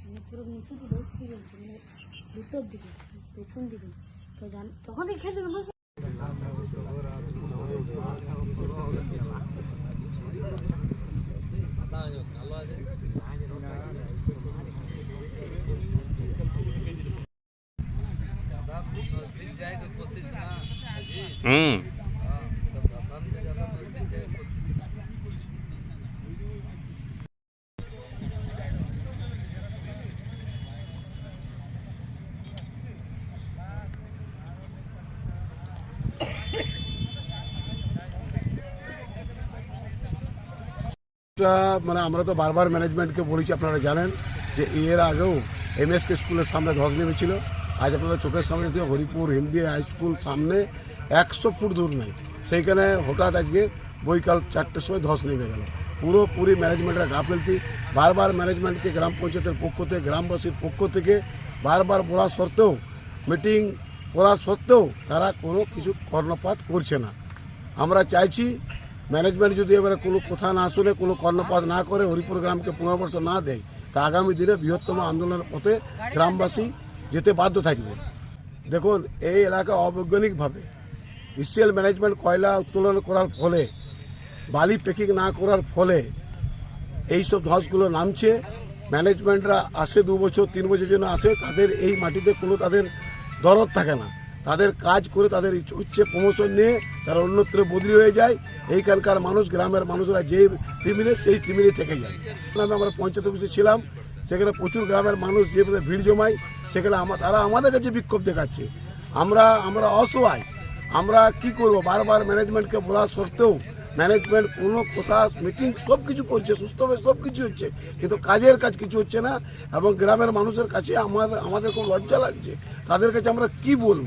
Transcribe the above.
মানে পুরো নিচু দিকে সিঁড়ি মানে ভিতর দিকে পেছন দিকে। তো জান- তখন থেকে খেতে বসে হুম। মানে আমরা তো বারবার ম্যানেজমেন্টকে বলেছি, আপনারা জানেন যে এর আগেও এমএসকে স্কুলের সামনে ধস নেমেছিল। আজ আপনারা চোখের সামনে দিয়ে হরিপুর, হিন্দি হাই স্কুল সামনে একশো ফুট দূর নেই। সেইখানে হঠাৎ আজকে বৈকাল চারটের সময় ধস নেমে গেল। পুরোপুরি ম্যানেজমেন্টের গাফেলতি বারবার ম্যানেজমেন্টকে গ্রাম পঞ্চায়েতের পক্ষ থেকে, গ্রামবাসীর পক্ষ থেকে বারবার বলা সত্ত্বেও মিটিং করা সত্ত্বেও তারা কোনো কিছু কর্ণপাত করছে না। আমরা চাইছি ম্যানেজমেন্ট যদি এবারে কোনো কথা না শুনে, কোনো কর্ণপাত না করে হরিপুর গ্রামকে পুনর্বাস না দেয়, তা আগামী দিনে বৃহত্তম আন্দোলনের পথে গ্রামবাসী যেতে বাধ্য থাকবে। দেখুন, এই এলাকা অবৈজ্ঞানিকভাবে ইসিএল ম্যানেজমেন্ট কয়লা উত্তোলন করার ফলে, বালি প্যাকিং না করার ফলে এই সব ধসগুলো নামছে। ম্যানেজমেন্টরা আসে দু বছর, তিন বছর জন্য আসে, তাদের এই মাটিতে কোনো তাদের দরদ থাকে না। তাদের কাজ করে তাদের ইচ্ছে প্রমোশন নিয়ে তারা অন্যত্র বদলি হয়ে যায়। এইখানকার মানুষ, গ্রামের মানুষরা যে টিমিনে সেই টিমিনে থেকে যায়। আমরা পঞ্চায়েত অফিসে ছিলাম। সেখানে প্রচুর গ্রামের মানুষ যে ভিড় জমায়, সেখানে আমা- তারা আমাদের কাছে বিক্ষোভ দেখাচ্ছে। আমরা আমরা অসহায়। আমরা কি করব? বারবার ম্যানেজমেন্টকে বলা সত্ত্বেও ম্যানেজমেন্ট কোনো কথা মিটিং সব কিছু করছে, সুস্থভাবে সব কিছু হচ্ছে। কিন্তু কাজের কাজ কিছু হচ্ছে না। এবং গ্রামের মানুষের কাছে আমাদের আমাদের খুব লজ্জা লাগছে। তাদের কাছে আমরা কি বলব?